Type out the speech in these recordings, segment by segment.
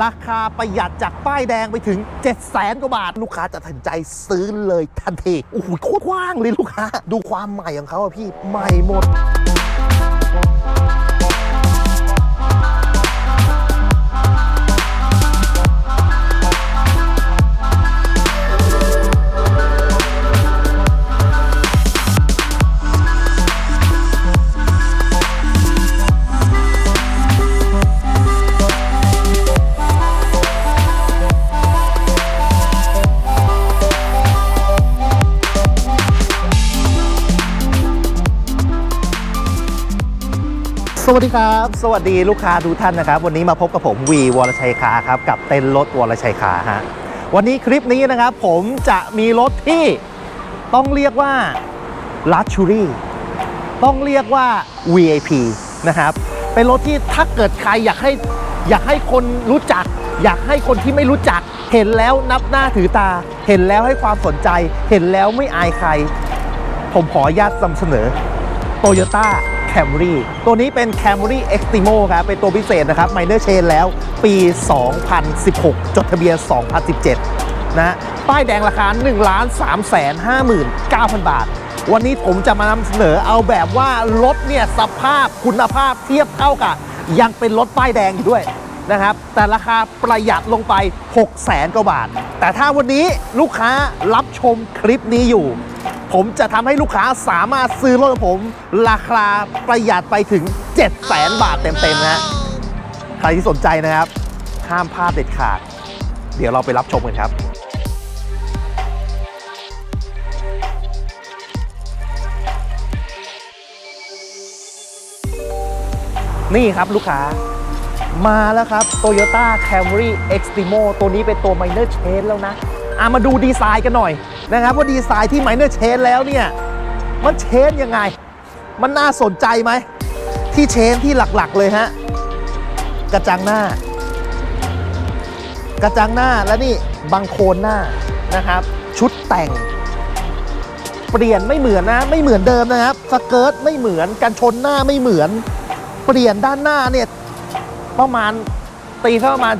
ราคาประหยัดจากป้ายแดงไปถึง 7 0 0แสนกว่าบาท ลูกค้าจะตัดสินใจซื้อเลยทันทีโอ้โหโคตรกว้างเลยลูกค้า ดูความใหม่ของเขาอะพี่ใหม่หมด สวัสดีครับ สวัสดีลูกค้าทุกท่านนะครับ วันนี้มาพบกับผมวีวรชัยคาครับ กับเต็นท์รถวรชัยคาฮะวันนี้คลิปนี้นะครับ ผมจะมีรถที่ต้องเรียกว่า Luxury ต้องเรียกว่า VIP นะครับ เป็นรถที่ถ้าเกิดใครอยากให้อยากให้คนรู้จัก อยากให้คนที่ไม่รู้จัก เห็นแล้วนับหน้าถือตา เห็นแล้วให้ความสนใจ เห็นแล้วไม่อายใคร ผมขออนุญาตนำเสนอ Toyota Camry ตัวนี้เป็น Camry Extremo ครับเป็นตัวพิเศษนะครับ Minor Chain แล้วปี 2016 จดทะเบียน 2017 นะป้ายแดงราคา 1 3 5 9 0 0 0 บาท วันนี้ผมจะมานำเสนอเอาแบบว่ารถเนี่ยสภาพคุณภาพเทียบเท่ากับยังเป็นรถป้ายแดงอยู่ด้วยนะครับแต่ราคาประหยัดลงไป 6 0 0 0 0 0กว่าบาท แต่ถ้าวันนี้ลูกค้ารับชมคลิปนี้อยู่ ผมจะทำให้ลูกค้าสามารถซื้อรถของผม ราคาประหยัดไปถึง 7 0 0 0 0 0 บาทเต็มๆนะฮะใครที่สนใจนะครับ ห้ามพลาดเด็ดขาด เดี๋ยวเราไปรับชมกันครับนี่ครับลูกค้ามาแล้วครับ Toyota Camry Extremo ตัวนี้เป็นตัว Minor Change แล้วนะ อะมาดูดีไซน์กันหน่อยนะครับว่าดีไซน์ที่ Minor Change แล้วเนี่ยมันเชนยังไง มันน่าสนใจไหม ที่เชนที่หลักๆเลยฮะ กระจังหน้า กระจังหน้าและนี่บังโคลนหน้านะครับ ชุดแต่ง เปลี่ยนไม่เหมือนนะ ไม่เหมือนเดิมนะครับสเกิร์ตไม่เหมือนกันชนหน้าไม่เหมือน เปลี่ยนด้านหน้าเนี่ยประมาณ ตีเข้าประมาณ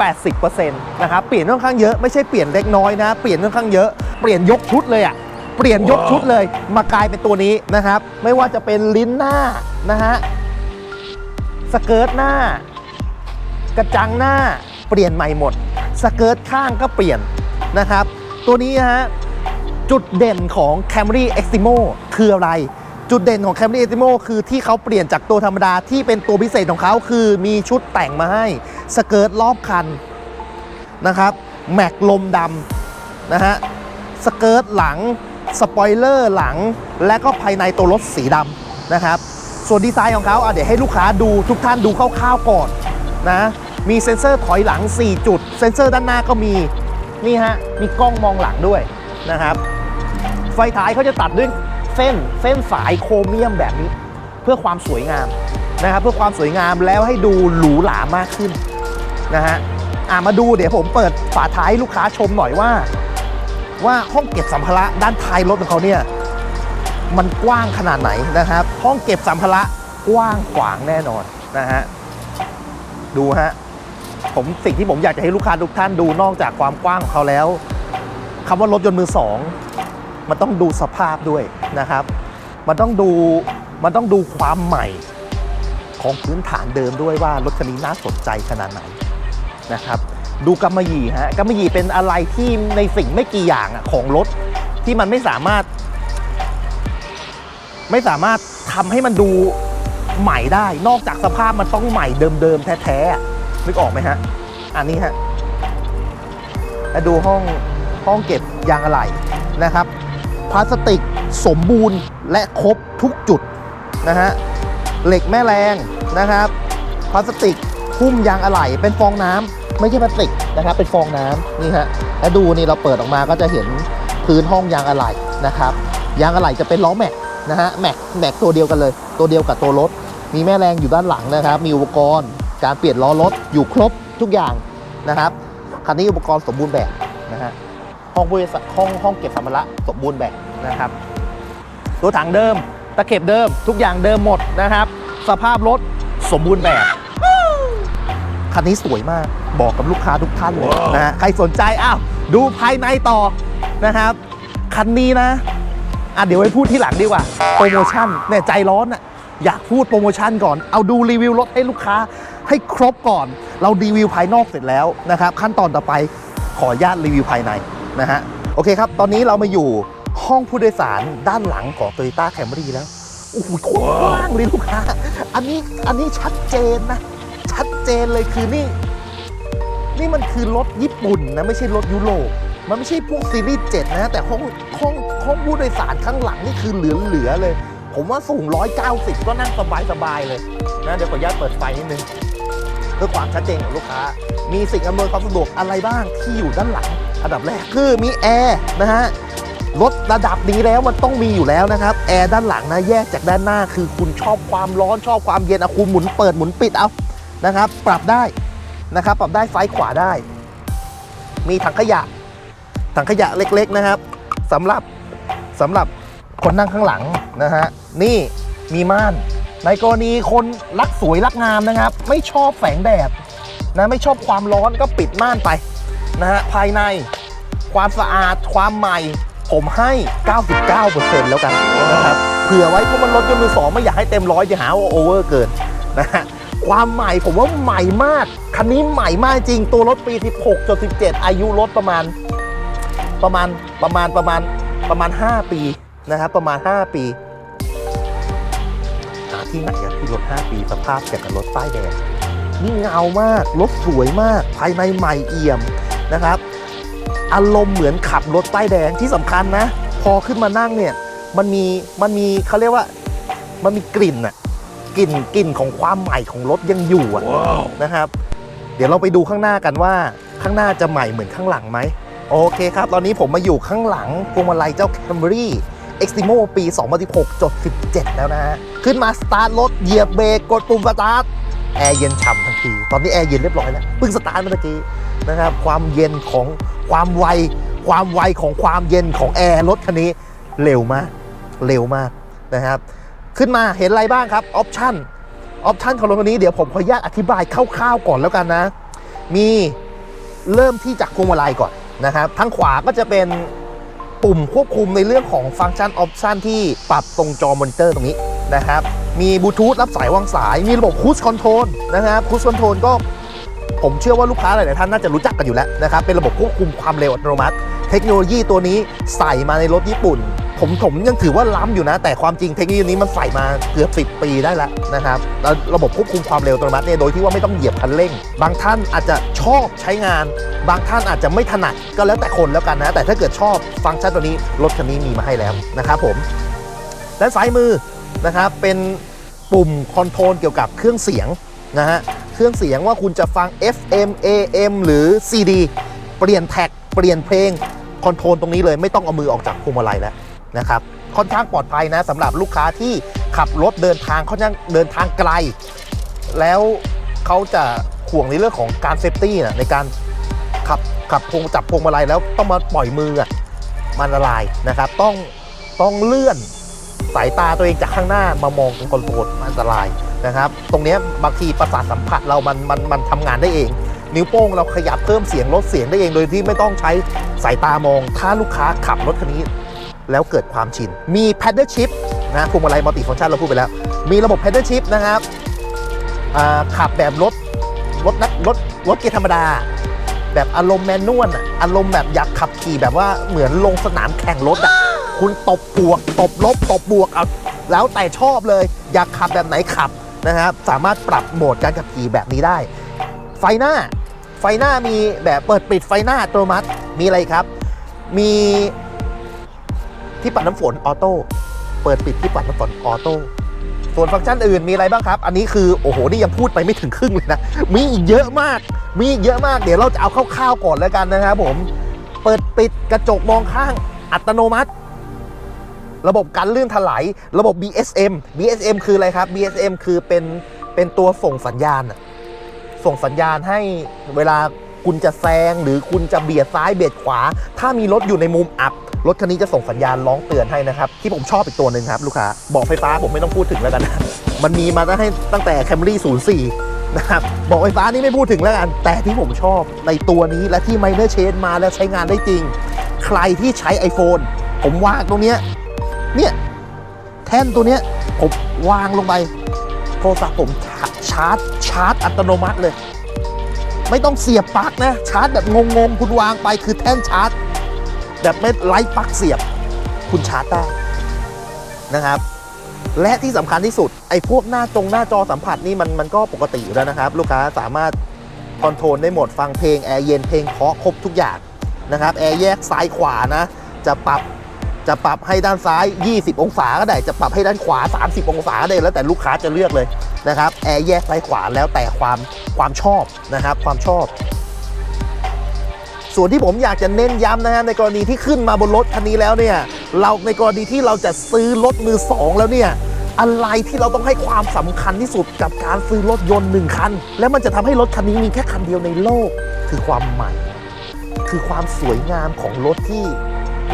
70-80%นะครับเปลี่ยนค่อนข้างเยอะไม่ใช่เปลี่ยนเล็กน้อยนะเปลี่ยนค่อนข้างเยอะเปลี่ยนยกชุดเลยอะ่ะเปลี่ยนยกชุดเลยมากลายเป็นตัวนี้นะครับ ไม่ว่าจะเป็นลิ้นหน้านะฮะสเกิร์ตหน้า กระจังหน้าเปลี่ยนใหม่หมด สเกิร์ตข้างก็เปลี่ยนนะครับ ตัวนี้นะฮะจุดเด่นของ Camry Extremo คืออะไร จุดเด่นของ Camry Extremo คือที่เขาเปลี่ยนจากตัวธรรมดาที่เป็นตัวพิเศษของเขาคือมีชุดแต่งมาให้สเกิร์ตรอบคันนะครับแม็กลมดำนะฮะสเกิร์ตหลังสปอยเลอร์หลัง และก็ภายในตัวรถสีดำนะครับ ส่วนดีไซน์ของเขาอะเดี๋ยวให้ลูกค้าดูทุกท่านดูคร่าวๆก่อนนะมีเซ็นเซอร์ถอยหลัง 4 จุด เซ็นเซอร์ด้านหน้าก็มีนี่ฮะมีกล้องมองหลังด้วยนะครับ ไฟท้ายเขาจะตัดด้วย เส้นเส้นสายโครเมียมแบบนี้ เพื่อความสวยงามนะครับเพื่อความสวยงามแล้วให้ดูหรูหรามากขึ้นนะฮะอ่ามาดูเดี๋ยวผมเปิดฝาท้ายลูกค้าชมหน่อยว่า ว่าห้องเก็บสัมภาระด้านท้ายรถของเขาเนี่ยมันกว้างขนาดไหนนะครับ ห้องเก็บสัมภาระกว้างขวางแน่นอนนะฮะดูฮะผมสิ่งที่ผมอยากจะให้ลูกค้าทุกท่านดูนอกจากความกว้างของเขาแล้วคำว่ารถยนต์มือสอง มันต้องดูสภาพด้วยนะครับ มันต้องดูมันต้องดูความใหม่ของพื้นฐานเดิมด้วยว่ารถคันนี้น่าสนใจขนาดไหนนะครับดูกำมะหยี่ฮะกำมะหยี่เป็นอะไรที่ในสิ่งไม่กี่อย่างอะของรถที่มันไม่สามารถ ไม่สามารถทำให้มันดูใหม่ได้ นอกจากสภาพมันต้องใหม่เดิมๆแท้ๆนึกออกไหมฮะอันนี้ฮะแล้วดูห้องห้องเก็บยางอะไหล่นะครับ พลาสติกสมบูรณ์และครบทุกจุดนะฮะเหล็กแม่แรงนะครับพลาสติกหุ้มยางอะไหล่เป็นฟองน้ำไม่ใช่พลาสติกนะครับเป็นฟองน้ำนี่ฮะแล้วดูนี่เราเปิดออกมาก็จะเห็นพื้นห้องยางอะไหล่นะครับยางอะไหล่จะเป็นล้อแม็กนะฮะแม็กแม็กตัวเดียวกันเลย ตัวเดียวกับตัวรถ มีแม่แรงอยู่ด้านหลังนะครับ มีอุปกรณ์การเปลี่ยนล้อรถอยู่ครบทุกอย่างนะครับคันนี้อุปกรณ์สมบูรณ์แบบนะฮะ ห้องบริษัทห้องห้องเก็บสัมภาระสมบูรณ์แบบนะครับ ตัวถังเดิม ตะเข็บเดิม ทุกอย่างเดิมหมดนะครับ สภาพรถสมบูรณ์แบบคันนี้สวยมากบอกกับลูกค้าทุกท่านเลยนะฮะใครสนใจอ้าวดูภายในต่อนะครับ คันนี้นะอะเดี๋ยวไว้พูดที่หลังดีกว่าโปรโมชั่นเนี่ยใจร้อนอะอยากพูดโปรโมชั่นก่อน เอาดูรีวิวรถให้ลูกค้าให้ครบก่อน เรารีวิวภายนอกเสร็จแล้วนะครับ ขั้นตอนต่อไปขออนุญาตรีวิวภายใน นะฮะ โอเคครับ ตอนนี้เรามาอยู่ห้องผู้โดยสารด้านหลังของ Toyota Camry แล้ว โอ้โหกว้างเลยลูกค้า อันนี้อันนี้ชัดเจนนะ ชัดเจนเลยคือนี่ นี่มันคือรถญี่ปุ่นนะ ไม่ใช่รถยุโรปมันไม่ใช่พวกซีรีส์7นะ แต่ห้องห้องห้องผู้โดยสารข้างหลังนี่คือเหลือๆเลย ผมว่าสูง 190 ก็นั่งสบายๆเลยนะเดี๋ยวขออนุญาตเปิดไฟนิดนึง เพื่อความชัดเจนของลูกค้า มีสิ่งอำนวยความสะดวกอะไรบ้างที่อยู่ด้านหลังอันดับแรกคือมีแอร์นะฮะรถระดับนี้แล้วมันต้องมีอยู่แล้วนะครับ แอร์ด้านหลังนะแยกจากด้านหน้าคือคุณชอบความร้อนชอบความเย็นอะคุณหมุนเปิดหมุนปิดเอานะครับ ปรับได้นะครับ ปรับได้ซ้ายขวาได้ มีถังขยะ ถังขยะเล็กๆนะครับสำหรับสำหรับคนนั่งข้างหลังนะฮะนี่มีม่าน ในกรณีคนรักสวยรักงามนะครับ ไม่ชอบแสงแดดนะไม่ชอบความร้อนก็ปิดม่านไปนะฮะภายในความสะอาดความใหม่ ผมให้ 99%แล้วกันนะครับเผื่อไว้เพราะมันรถยนต์มือสองไม่อยากให้เต็มร้อยจะหาว่าโอเวอร์เกินนะฮะความใหม่ผมว่าใหม่มาก คันนี้ใหม่มากจริงตัวรถปี 16จน17 อายุรถประมาณประมาณประมาณประมาณประมาณ 5 ปีนะครับประมาณ 5 ปี ที่ไหนอะที่รถ 5 ปีสภาพอย่างกับรถป้ายแดงนี่เงามาก รถสวยมาก ภายในใหม่เอี่ยมนะครับ อารมณ์เหมือนขับรถป้ายแดงที่สำคัญนะ พอขึ้นมานั่งเนี่ย มันมี มันมีเขาเรียกว่า มันมีกลิ่นอะกลิ่น กลิ่นของความใหม่ของรถยังอยู่อะนะครับ เดี๋ยวเราไปดูข้างหน้ากันว่า ข้างหน้าจะใหม่เหมือนข้างหลังไหม โอเคครับ ตอนนี้ผมมาอยู่ข้างหลังพวงมาลัยเจ้า Extremo ปี 2016จด17 แล้วนะฮะ ขึ้นมาสตาร์ทรถเหยียบเบรกกดปุ่มสตาร์ทแอร์เย็นฉ่ำทันที ตอนนี้แอร์เย็นเรียบร้อยแล้วเพิ่งสตาร์ทเมื่อกี้นะครับ ความเย็นของความไว ความไวของความเย็นของแอร์รถคันนี้เร็วมาก เร็วมากนะครับ ขึ้นมาเห็นอะไรบ้างครับออปชั่นออปชั่นของรถคันนี้เดี๋ยวผมขออนุญาตอธิบายคร่าวๆก่อนแล้วกันนะ มีเริ่มที่จากพวงมาลัยก่อนนะครับทางขวาก็จะเป็น ปุ่มควบคุมในเรื่องของฟังก์ชันออปชันที่ปรับตรงจอมอนิเตอร์ตรงนี้นะครับ มีบลูทูธรับสายวางสาย มีระบบคูสคอนโทรลนะครับคูสคอนโทรลก็ผมเชื่อว่าลูกค้าหลาย ๆ ท่านน่าจะรู้จักกันอยู่แล้วนะครับ เป็นระบบควบคุมความเร็วอัตโนมัติ เทคโนโลยีตัวนี้ใส่มาในรถญี่ปุ่น ผมผมยังถือว่าล้ำอยู่นะ แต่ความจริงเทคโนโลยีนี้มันใส่มาเกือบ 10 ปีได้แล้วนะครับแล้วระบบควบคุมความเร็วอัตโนมัติเนี่ยโดยที่ว่าไม่ต้องเหยียบคันเร่ง บางท่านอาจจะชอบใช้งาน บางท่านอาจจะไม่ถนัดก็แล้วแต่คนแล้วกันนะ แต่ถ้าเกิดชอบฟังก์ชันตัวนี้รถคันนี้มีมาให้แล้วนะครับผมด้านซ้ายมือนะครับเป็นปุ่มคอนโทรลเกี่ยวกับเครื่องเสียงนะฮะเครื่องเสียงว่าคุณจะฟัง FM AM หรือ CD เปลี่ยนแท็กเปลี่ยนเพลงคอนโทรลตรงนี้เลยไม่ต้องเอามือออกจากพวงมาลัยแล้ว นะครับค่อนข้างปลอดภัยนะสำหรับลูกค้าที่ขับรถเดินทางค่อนข้างเดินทางไกล แล้วเขาจะห่วงในเรื่องของการเซฟตี้นะในการขับขับพวงจับพวงมาลัยแล้วต้องมาปล่อยมือมันอันตรายนะครับ ต้องต้องเลื่อนสายตาตัวเองจากข้างหน้ามามองตรงคอนโทรลมันอันตรายนะครับ ตรงนี้บางทีประสาทสัมผัสเรามันมันมันทำงานได้เอง นิ้วโป้งเราขยับเพิ่มเสียงลดเสียงได้เองโดยที่ไม่ต้องใช้สายตามอง ถ้าลูกค้าขับรถคันนี้ แล้วเกิดความชิน มี paddle shift นะพวงมาลัยมัลติฟังชันเราพูดไปแล้ว มีระบบ paddle shift นะครับขับแบบรถรถนักรถรถเกียร์ธรรมดา แบบอารมณ์แมนนวลอารมณ์แบบอยากขับขี่แบบว่าเหมือนลงสนามแข่งรถอะคุณตบบวก ตบลบ ตบบวกเอาแล้วแต่ชอบเลย อยากขับแบบไหนขับนะครับสามารถปรับโหมดการขับขี่แบบนี้ได้ ไฟหน้าไฟหน้ามีแบบเปิดปิดไฟหน้าอัตโนมัติมีอะไรครับ มี ที่ปัดน้ำฝนออโต้เปิดปิดที่ปัดน้ำฝนออโต้ส่วนฟังก์ชันอื่นมีอะไรบ้างครับ อันนี้คือโอ้โหนี่ยังพูดไปไม่ถึงครึ่งเลยนะ มีอีกเยอะมาก มีอีกเยอะมาก เดี๋ยวเราจะเอาคร่าวๆก่อนแล้วกันนะครับผม เปิดปิดกระจกมองข้างอัตโนมัติ ระบบการลื่นถลายระบบ BSM BSM คืออะไรครับ BSM คือเป็นเป็นตัวส่งสัญญาณอะส่งสัญญาณให้เวลา คุณจะแซงหรือคุณจะเบียดซ้ายเบียดขวา ถ้ามีรถอยู่ในมุมอับ รถคันนี้จะส่งสัญญาณร้องเตือนให้นะครับ ที่ผมชอบอีกตัวหนึ่งครับ ลูกค้าบอกไฟฟ้าผมไม่ต้องพูดถึงแล้วกันนะมันมีมาตั้งให้ตั้งแต่ Camry 04 นะครับบอกไฟฟ้านี่ไม่พูดถึงแล้วกัน แต่ที่ผมชอบในตัวนี้และที่ไมเนอร์เชนมาแล้วใช้งานได้จริง ใครที่ใช้ iPhone ผมวางตรงเนี้ยเนี่ยแท่นตัวเนี้ยผมวางลงไปโทรศัพท์ผมชาร์จชาร์จอัตโนมัติเลย ไม่ต้องเสียบปลั๊กนะ ชาร์จแบบงงๆ คุณวางไปคือแท่นชาร์จ แบบไม่ไร้ปลั๊กเสียบ คุณชาร์จได้นะครับ และที่สำคัญที่สุด ไอ้พวกหน้าจงหน้าจอสัมผัสนี่มันมันก็ปกติอยู่แล้วนะครับ ลูกค้าสามารถคอนโทรลได้หมดฟังเพลงแอร์เย็นเพลงเพาะครบทุกอย่างนะครับแอร์แยกซ้ายขวานะ จะปรับจะปรับให้ด้านซ้าย 20 องศาก็ได้ จะปรับให้ด้านขวา 30 องศาก็ได้ แล้วแต่ลูกค้าจะเลือกเลยนะครับ แอร์แยกซ้ายขวาแล้วแต่ความ ความชอบนะครับความชอบ ส่วนที่ผมอยากจะเน้นย้ำนะฮะในกรณีที่ขึ้นมาบนรถคันนี้แล้วเนี่ยเราในกรณีที่เราจะซื้อรถมือสองแล้วเนี่ยอะไรที่เราต้องให้ความสำคัญที่สุดกับการซื้อรถยนต์หนึ่งคัน และมันจะทำให้รถคันนี้มีแค่คันเดียวในโลก คือความใหม่ คือความสวยงามของรถที่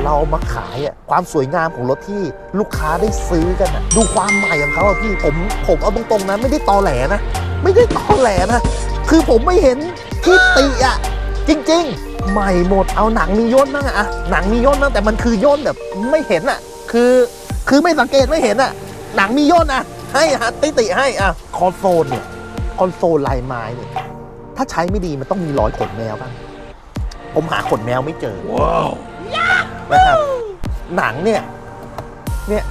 เรามาขายอะความสวยงามของรถที่ลูกค้าได้ซื้อกันอะดูความใหม่ของเขาอะพี่ผมผมเอาตรงๆนะไม่ได้ตอแหลนะ ไม่ได้ตอแหลนะ คือผมไม่เห็นที่ติอะจริง ๆ ใหม่หมดเอาหนังมีย่นบ้างอะอะหนังมีย่นบ้างแต่มันคือย่นแบบไม่เห็นอะคือคือไม่สังเกตไม่เห็นอะหนังมีย่นอะให้ฮะติติให้อะคอนโซลเนี่ยคอนโซลลายไม้เนี่ยถ้าใช้ไม่ดีมันต้องมีรอยขนแมวบ้างผมหาขนแมวไม่เจอ ว้าว นะครับ หนังเนี่ย เนี่ย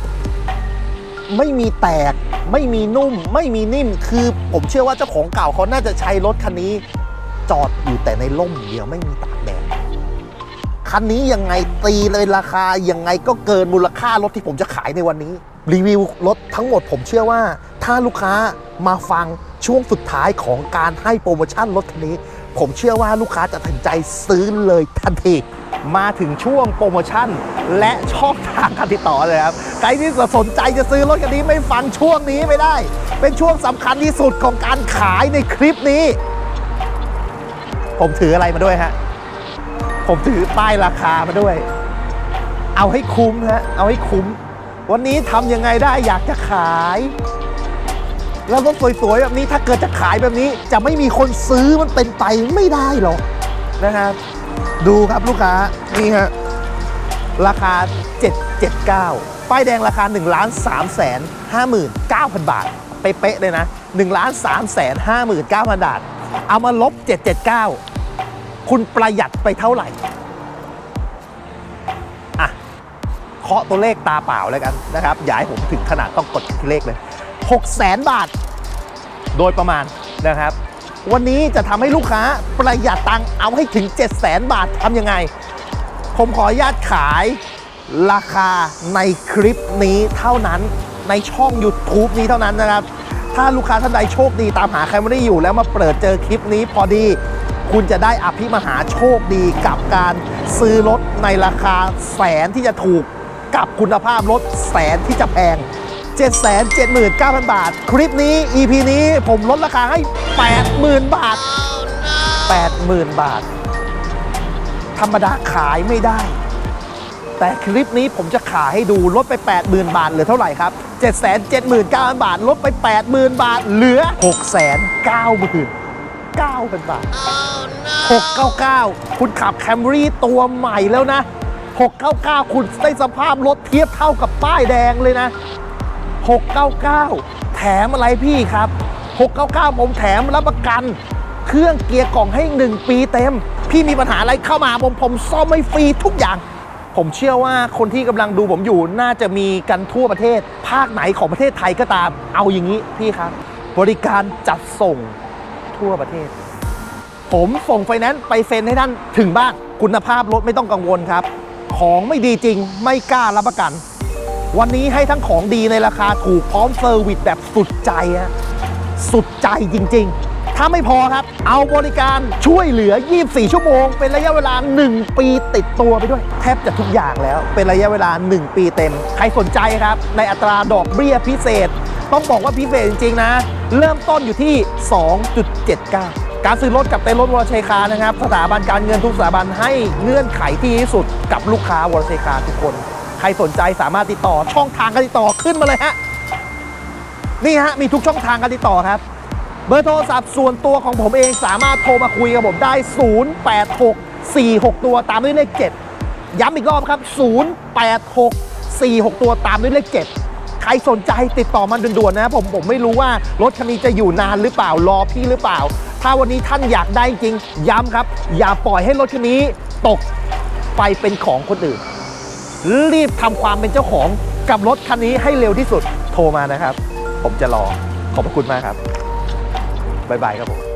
ไม่มีแตก ไม่มีนุ่ม ไม่มีนิ่ม คือผมเชื่อว่าเจ้าของเก่าเขาน่าจะใช้รถคันนี้ จอดอยู่แต่ในร่มเดียวไม่มีตากแดดคันนี้ยังไงตีเลยราคายังไงก็เกินมูลค่ารถที่ผมจะขายในวันนี้ รีวิวรถทั้งหมดผมเชื่อว่า ถ้าลูกค้ามาฟังช่วงสุดท้ายของการให้โปรโมชั่นรถคันนี้ ผมเชื่อว่าลูกค้าจะตัดสินใจซื้อเลยทันทีมาถึงช่วงโปรโมชั่น และช่องทางการติดต่อเลยครับใครที่สนใจจะซื้อรถคันนี้ไม่ฟังช่วงนี้ไม่ได้ เป็นช่วงสำคัญที่สุดของการขายในคลิปนี้ ผมถืออะไรมาด้วยฮะ ผมถือป้ายราคามาด้วย เอาให้คุ้มฮะ เอาให้คุ้ม วันนี้ทำยังไงได้อยากจะขาย แล้วรถสวยๆแบบนี้ถ้าเกิดจะขายแบบนี้ จะไม่มีคนซื้อมันเป็นไปไม่ได้หรอกนะครับ ดูครับลูกค้านี่ฮะราคา 779 ป้ายแดงราคา1ล้าน3แสน59,000 บาท เป๊ะๆเลยนะ1ล้าน3แสน59,000 บาท เอามาลบ 779 คุณประหยัดไปเท่าไหร่ อะ เคาะตัวเลขตาเปล่าแล้วกันนะครับ อย่าให้ผมถึงขนาดต้องกดเลขเลย 6แสนบาท โดยประมาณนะครับ วันนี้จะทำให้ลูกค้าประหยัดตังค์เอาให้ถึง 7 0 0แสนบาททำยังไง ผมขออนุญาตขายราคาในคลิปนี้เท่านั้นในช่อง YouTube นี้เท่านั้นนะครับ ถ้าลูกค้าท่านใดโชคดีตามหาใครไม่ได้อยู่ แล้วมาเปิดเจอคลิปนี้พอดี คุณจะได้อภิมหาโชคดีกับการซื้อรถในราคาแสนที่จะถูกกับคุณภาพรถแสนที่จะแพง 779,000 บาท คลิปนี้ EP นี้ผมลดราคาให้ 80,000 บาท 80,000 บาท ธรรมดาขายไม่ได้ แต่คลิปนี้ผมจะขายให้ดูลดไป 80,000 บาทเหลือเท่าไหร่ครับ 779,000 บาท ลดไป 80,000 บาท เหลือ 699,000 บาท 699 คุณขับแคมรี่ตัวใหม่แล้วนะ 699 คุณได้สภาพรถเทียบเท่ากับป้ายแดงเลยนะ 699 แถมอะไรพี่ครับ 699 ผมแถมรับประกัน เครื่องเกียร์กล่องให้ 1 ปีเต็ม พี่มีปัญหาอะไรเข้ามาผมผมซ่อมให้ฟรีทุกอย่าง ผมเชื่อว่าคนที่กำลังดูผมอยู่น่าจะมีกันทั่วประเทศ ภาคไหนของประเทศไทยก็ตาม เอาอย่างนี้พี่ครับ บริการจัดส่งทั่วประเทศ ผมส่งไฟแนนซ์ไปเซ็นให้ท่านถึงบ้านคุณภาพรถไม่ต้องกังวลครับ ของไม่ดีจริงไม่กล้ารับประกัน วันนี้ให้ทั้งของดีในราคาถูกพร้อมเซอร์วิสแบบสุดใจฮะสุดใจจริง ๆถ้าไม่พอครับ เอาบริการช่วยเหลือ 24 ชั่วโมง เป็นระยะเวลา 1 ปีติดตัวไปด้วย แทบจะทุกอย่างแล้ว เป็นระยะเวลา 1 ปีเต็ม ใครสนใจครับ ในอัตราดอกเบี้ยพิเศษ ต้องบอกว่าพิเศษจริง ๆ นะ เริ่มต้นอยู่ที่ 2.79 การซื้อรถกับเต็นท์รถวอลเชคานะครับ สถาบันการเงินทุกสถาบันให้เงื่อนไขที่ดีสุดกับลูกค้าวอลเชคาทุกคน ครสนใจสามารถติดต่อช่องทางการติดต่อขึ้นมาเลยฮะนี่ฮะมีทุกช่องทางการติดต่อครับ เบอร์โทรศัพท์ส่วนตัวของผมเองสามารถโทรมาคุยกับผมได้ 086 46 ตัวตามด้วยเลข 7 ย้ำอีกรอบครับ 086 46 ตัวตามด้วยเลข 7 ใครสนใจติดต่อมันด่วนๆนะผมผมไม่รู้ว่ารถคันนี้จะอยู่นานหรือเปล่ารอพี่หรือเปล่า ถ้าวันนี้ท่านอยากได้จริงย้ำครับ อย่าปล่อยให้รถคันนี้ตกไปเป็นของคนอื่น รีบทำความเป็นเจ้าของกับรถคันนี้ให้เร็วที่สุดโทรมานะครับ ผมจะรอขอบพระคุณมากครับบ๊ายบายครับผม